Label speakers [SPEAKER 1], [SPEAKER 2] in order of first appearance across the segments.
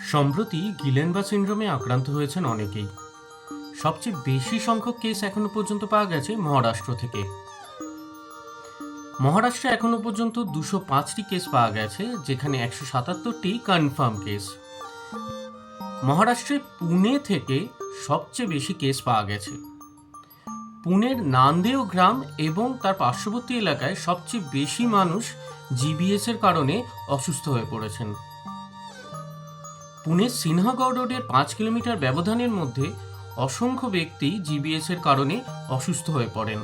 [SPEAKER 1] সম্প্রতি গিলেনবা সিন্ড্রোমে আক্রান্ত হয়েছেন অনেকেই। সবচেয়ে বেশি সংখ্যক কেস এখনও পর্যন্ত পাওয়া গেছে মহারাষ্ট্র থেকে। মহারাষ্ট্রে এখনও পর্যন্ত দুশো পাঁচটি কেস পাওয়া গেছে, যেখানে একশো সাতাত্তরটি কনফার্ম কেস মহারাষ্ট্রে পুনে থেকে সবচেয়ে বেশি কেস পাওয়া গেছে। পুনের নান্দেও গ্রাম এবং তার পার্শ্ববর্তী এলাকায় সবচেয়ে বেশি মানুষ জিবিএস এর কারণে অসুস্থ হয়ে পড়েছেন। পুনের সিনহাগড় রোডের পাঁচ কিলোমিটার ব্যবধানের মধ্যে অসংখ্য ব্যক্তি জিবিএস এর কারণে অসুস্থ হয়ে পড়েন।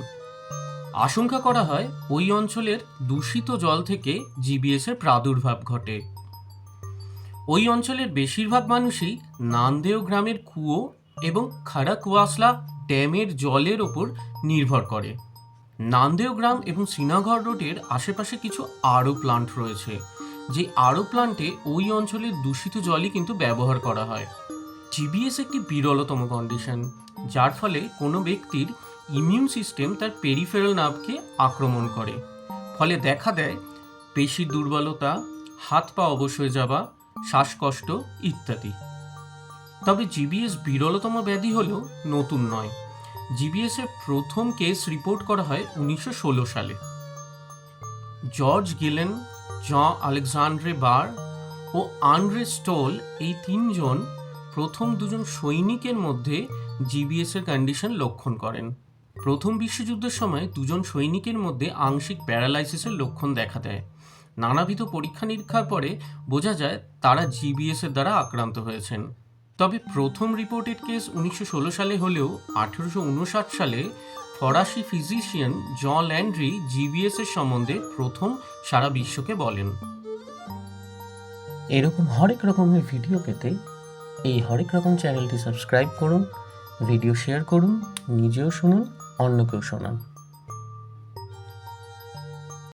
[SPEAKER 1] আশঙ্কা করা হয় ওই অঞ্চলের দূষিত জল থেকে জিবিএস এর প্রাদুর্ভাব ঘটে। ওই অঞ্চলের বেশিরভাগ মানুষই নান্দেও গ্রামের কুয়ো এবং খাড়াকুয়াসলা ড্যামের জলের ওপর নির্ভর করে। নান্দেও গ্রাম এবং সিনাগড় রোডের আশেপাশে কিছু আরও প্লান্ট রয়েছে। যে আরও প্লান্টে ওই অঞ্চলের দূষিত জলই কিন্তু ব্যবহার করা হয়। জিবিএস একটি বিরলতম কন্ডিশন যার ফলে কোনো ব্যক্তির ইমিউন সিস্টেম তার পেরিফেরাল নার্ভকে আক্রমণ করে। ফলে দেখা দেয় পেশির দুর্বলতা, হাত পা অবশ হয়ে যাওয়া, শ্বাসকষ্ট ইত্যাদি। তবে জিবিএস বিরলতম ব্যাধি হলেও নতুন নয়। জিবিএস এর প্রথম কেস রিপোর্ট করা হয় উনিশশো ষোলো সালে। জর্জ গিলেন জ আলেকজান্ড্রে বার ও আন্ড্রে স্টোল এই তিনজন প্রথম দুজন সৈনিকের মধ্যে জিবিএস এর কন্ডিশন লক্ষণ করেন। প্রথম বিশ্বযুদ্ধের সময় দুজন সৈনিকের মধ্যে আংশিক প্যারালাইসিসের লক্ষণ দেখা দেয়। নানাবিধ পরীক্ষা নিরীক্ষার পরে বোঝা যায় তারা জিবিএস এর দ্বারা আক্রান্ত হয়েছেন। তবে প্রথম রিপোর্টেড কেস উনিশশো ষোলো সালে হলেও আঠেরোশো উনষাট সালে ফরাসি ফিজিশিয়ান জ ল্যান্ড্রি জিবিএস এর সম্বন্ধে প্রথম সারা বিশ্বকে বলেন।
[SPEAKER 2] এরকম হরেক রকমের ভিডিও পেতে এই হরেক রকম চ্যানেলটি সাবস্ক্রাইব করুন, ভিডিও শেয়ার করুন, নিজেও শুনুন, অন্যকেও শোনান।